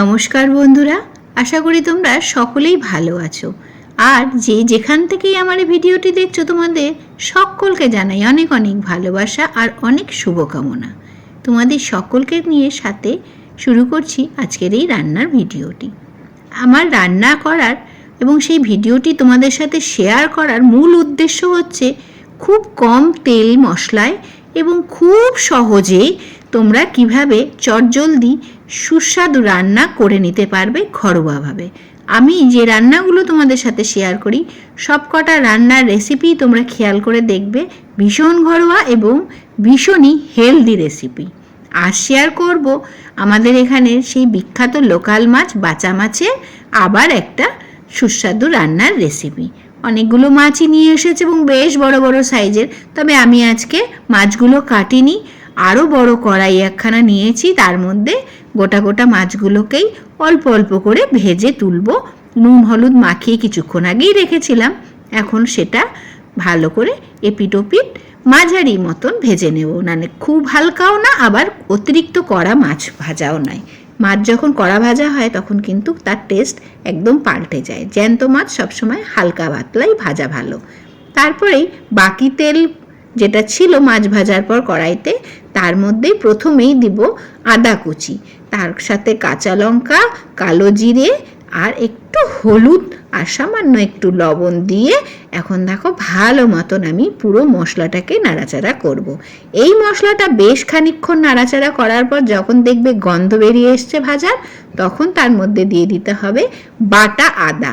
নমস্কার বন্ধুরা, আশা করি তোমরা সকলেই ভালো আছো। আর যে যেখান থেকেই আমার এই ভিডিওটি দেখছ, তোমাদের সকলকে জানাই অনেক অনেক ভালোবাসা আর অনেক শুভকামনা। তোমাদের সকলকে নিয়ে সাথে শুরু করছি আজকের এই রান্নার ভিডিওটি। আমার রান্না করার এবং সেই ভিডিওটি তোমাদের সাথে শেয়ার করার মূল উদ্দেশ্য হচ্ছে, খুব কম তেল মশলায় এবং খুব সহজেই তোমরা কীভাবে চটজলদি সুস্বাদু রান্না করে নিতে পারবে ঘরোয়াভাবে? আমি যে রান্নাগুলো তোমাদের সাথে শেয়ার করি, সবকটা রান্নার রেসিপি তোমরা খেয়াল করে দেখবে, ভীষণ ঘরোয়া এবং ভীষণই হেলদি রেসিপি আর শেয়ার করব আমাদের এখানে সেই বিখ্যাত লোকাল মাছ, বাঁচা মাছের আবার একটা সুস্বাদু রান্নার রেসিপি অনেকগুলো মাছই নিয়ে এসেছে এবং বেশ বড় বড় সাইজের তবে আমি আজকে মাছগুলো কাটিনি। আরও বড় কড়াই একখানা নিয়েছি, তার মধ্যে গোটা গোটা মাছগুলোকেই অল্প অল্প করে ভেজে তুলব। নুন, হলুদ মাখিয়ে কিছুক্ষণ আগেই রেখেছিলাম। এখন সেটা ভালো করে এপিটোপিট মাঝারি মতন ভেজে নেব। মানে খুব হালকাও না, আবার অতিরিক্ত কড়া মাছ ভাজাও নয়। মাছ যখন কড়া ভাজা হয়, তখন কিন্তু তার টেস্ট একদম পাল্টে যায়। জ্যান্ত মাছ সবসময় হালকা পাতলাই ভাজা ভালো। তারপরেই বাকি তেল যেটা ছিল মাছ ভাজার পর কড়াইতে, তার মধ্যেই প্রথমেই দিব আদা কুচি তার সাথে কাঁচা লঙ্কা, কালো জিরে আর একটু হলুদ আর সামান্য একটু লবণ দিয়ে এখন দেখো ভালো মতন আমি পুরো মশলাটাকে নাড়াচাড়া করব। এই মশলাটা বেশ খানিক্ষণ নাড়াচাড়া করার পর যখন দেখবে গন্ধ বেরিয়ে এসছে ভাজার, তখন তার মধ্যে দিয়ে দিতে হবে বাটা আদা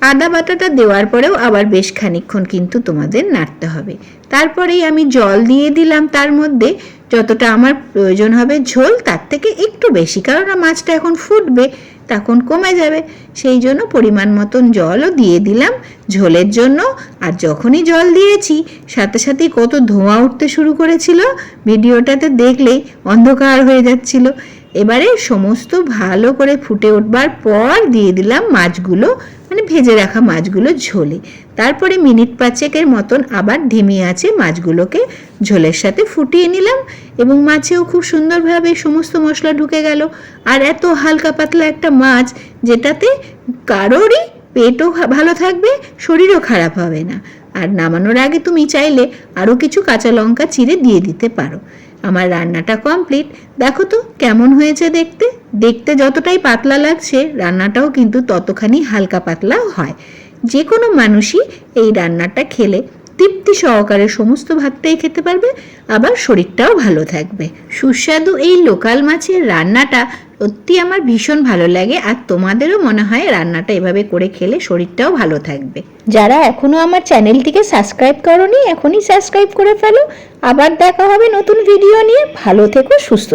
আদা বাটাটা দেওয়ার পরেও আবার বেশ খানিক্ষণ কিন্তু তোমাদের নাড়তে হবে। তারপরেই আমি জল দিয়ে দিলাম তার মধ্যে। যতটা আমার প্রয়োজন হবে ঝোল, তার থেকে একটু বেশি। কারণ মাছটা এখন ফুটবে, তখন কমে যাবে। সেই জন্য পরিমাণ মতন জলও দিয়ে দিলাম ঝোলের জন্য। আর যখনই জল দিয়েছি, সাথে সাথেই কত ধোঁয়া উঠতে শুরু করেছিল। ভিডিওটাতে দেখলেই অন্ধকার হয়ে যাচ্ছিল। এবারে সমস্ত ভালো করে ফুটে উঠবার পর দিয়ে দিলাম মাছগুলো। মানে ভেজে রাখা মাছগুলো ঝোলে। তারপরে মিনিট পাঁচেকের মতন আবার ধিমি আছে মাছগুলোকে। ঝোলের সাথে ফুটিয়ে নিলাম এবং মাছেও খুব সুন্দরভাবে সমস্ত মশলা ঢুকে গেল। আর এত হালকা পাতলা একটা মাছ যেটাতে কারোরই পেটও ভালো থাকবে, শরীরও খারাপ হবে না। আর নামানোর আগে তুমি চাইলে আরও কিছু কাঁচা লঙ্কা চিড়ে দিয়ে দিতে পারো। আমার রান্নাটা কমপ্লিট দেখো তো, কেমন হয়েছে দেখতে? দেখতে যতটাই পাতলা লাগছে, রান্নাটাও কিন্তু ততখানি হালকা পাতলা হয়। যে কোনো মানুষই এই রান্নাটা খেলে তৃপ্তি সহকারে সমস্ত ভাতটাই খেতে পারবে, আবার শরীরটাও ভালো থাকবে। সুস্বাদু এই লোকাল মাছের রান্নাটা সত্যি আমার ভীষণ ভালো লাগে, আর তোমাদেরও মনে হয় রান্নাটা এভাবে করে খেলে শরীরটাও ভালো থাকবে। যারা এখনও আমার চ্যানেলটিকে সাবস্ক্রাইব করনি, এখনই সাবস্ক্রাইব করে ফেলো। আবার দেখা হবে নতুন ভিডিও নিয়ে। ভালো থেকো, সুস্থ